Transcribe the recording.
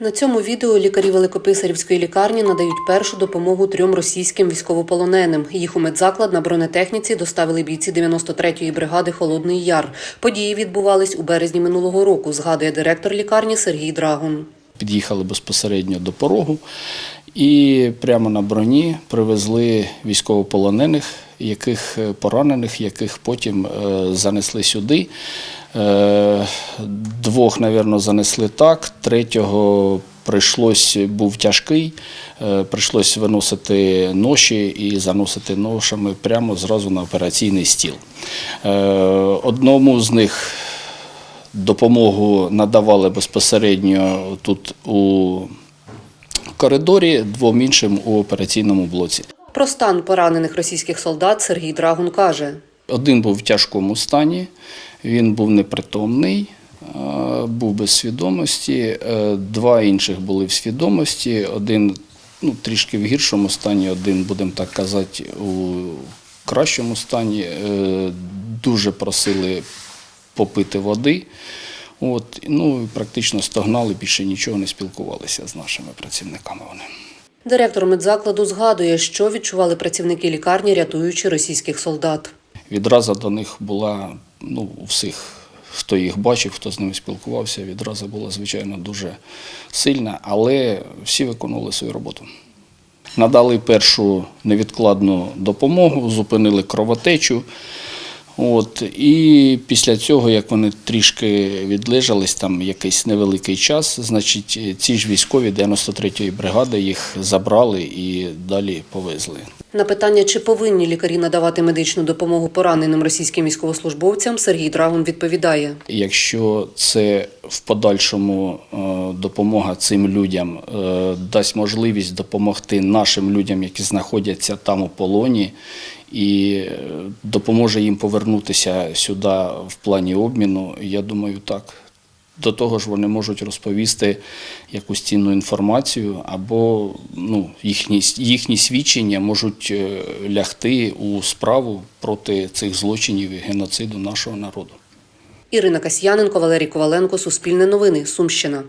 На цьому відео лікарі Великописарівської лікарні надають першу допомогу трьом російським військовополоненим. Їх у медзаклад на бронетехніці доставили бійці 93-ї бригади Холодний Яр. Події відбувались у березні минулого року, згадує директор лікарні Сергій Драгун. Під'їхали безпосередньо до порогу і прямо на броні привезли військовополонених, яких е, поранених, яких потім е, занесли сюди. Е, Двох, мабуть, занесли так, третього прийшлось, був тяжкий, прийшлось виносити ноші і заносити ношами прямо зразу на операційний стіл. Одному з них допомогу надавали безпосередньо тут у коридорі, двом іншим у операційному блоці. Про стан поранених російських солдат Сергій Драгун каже. Один був в тяжкому стані, він був непритомний, е, був без свідомості. Е, Два інших були в свідомості. Один ну, трішки в гіршому стані, один, будемо так казати, у кращому стані. Е, Дуже просили попити води. От, ну, практично стогнали, більше нічого не спілкувалися з нашими працівниками. Вони. Директор медзакладу згадує, що відчували працівники лікарні, рятуючи російських солдат. Відразу до них була ну, у всіх, хто їх бачив, хто з ними спілкувався, відразу була, звичайно, дуже сильна, але всі виконували свою роботу. Надали першу невідкладну допомогу, зупинили кровотечу. От, і після цього, як вони трішки відлежались, там якийсь невеликий час, значить, ці ж військові 93-ї бригади їх забрали і далі повезли. На питання, чи повинні лікарі надавати медичну допомогу пораненим російським військовослужбовцям, Сергій Драгун відповідає. Якщо це в подальшому е, допомога цим людям е, дасть можливість допомогти нашим людям, які знаходяться там у полоні, і е, допоможе їм повернутися сюди в плані обміну, я думаю, так. До того ж, вони можуть розповісти якусь цінну інформацію, або ну, їхні, їхні свідчення можуть е, лягти у справу проти цих злочинів і геноциду нашого народу. Ірина Касьяненко, Валерій Коваленко, Суспільне новини, Сумщина.